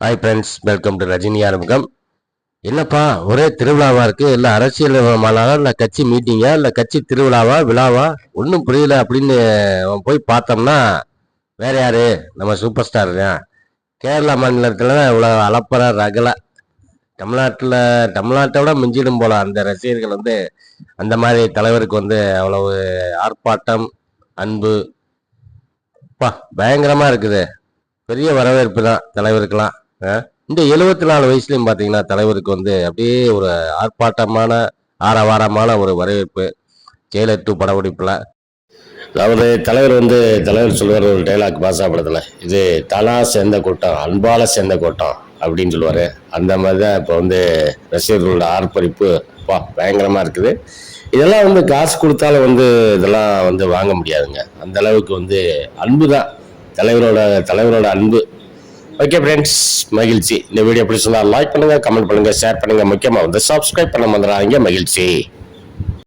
Hi friends welcome to Rajini ஆரம்பம் என்னப்பா ஒரே திருவிழாவா இருக்கு? இல்லை அரசியல் மாநாடா இல்லை கட்சி மீட்டிங்கா இல்லை கட்சி திருவிழாவா விழாவா? ஒன்றும் புரியல அப்படின்னு அவன் போய் பார்த்தோம்னா வேற யாரு? நம்ம சூப்பர் ஸ்டார் தான் கேரளா மாநிலத்தில் இவ்வளோ அலப்பற ரகல. தமிழ்நாட்டில் தமிழ்நாட்டை விட மிஞ்சிடும் போல அந்த ரசிகர்கள் வந்து அந்த மாதிரி தலைவருக்கு வந்து அவ்வளவு ஆர்ப்பாட்டம் அன்பு பா பயங்கரமாக இருக்குது. பெரிய வரவேற்பு தான் தலைவருக்கெல்லாம். இந்த எழுபத்தி நாலு வயசுலையும் பார்த்தீங்கன்னா தலைவருக்கு வந்து அப்படியே ஒரு ஆர்ப்பாட்டமான ஆரவாரமான ஒரு வரவேற்பு. ஜெயலலிதா டூ படப்பிடிப்பில். அதாவது தலைவர் வந்து தலைவர் சொல்லுவார் ஒரு டைலாக் பாசா படத்தில். இது தலா சேர்ந்த கூட்டம் அன்பால சேர்ந்த கூட்டம் அப்படின்னு சொல்லுவார். அந்த மாதிரி தான் இப்போ வந்து ரசிகர்களோட ஆர்ப்பரிப்பு பா பயங்கரமாக இருக்குது. இதெல்லாம் வந்து காசு கொடுத்தாலும் வந்து இதெல்லாம் வந்து வாங்க முடியாதுங்க. அந்த அளவுக்கு வந்து அன்பு தான் தலைவரோட தலைவரோட அன்பு. ஓகே ஃப்ரெண்ட்ஸ் மகிழ்ச்சி. இந்த வீடியோ பிடிச்சிருந்தா லைக் பண்ணுங்க கமெண்ட் பண்ணுங்க ஷேர் பண்ணுங்க. முக்கியமாக வந்து சப்ஸ்கிரைப் பண்ண வந்துடாதீங்க மகிழ்ச்சி.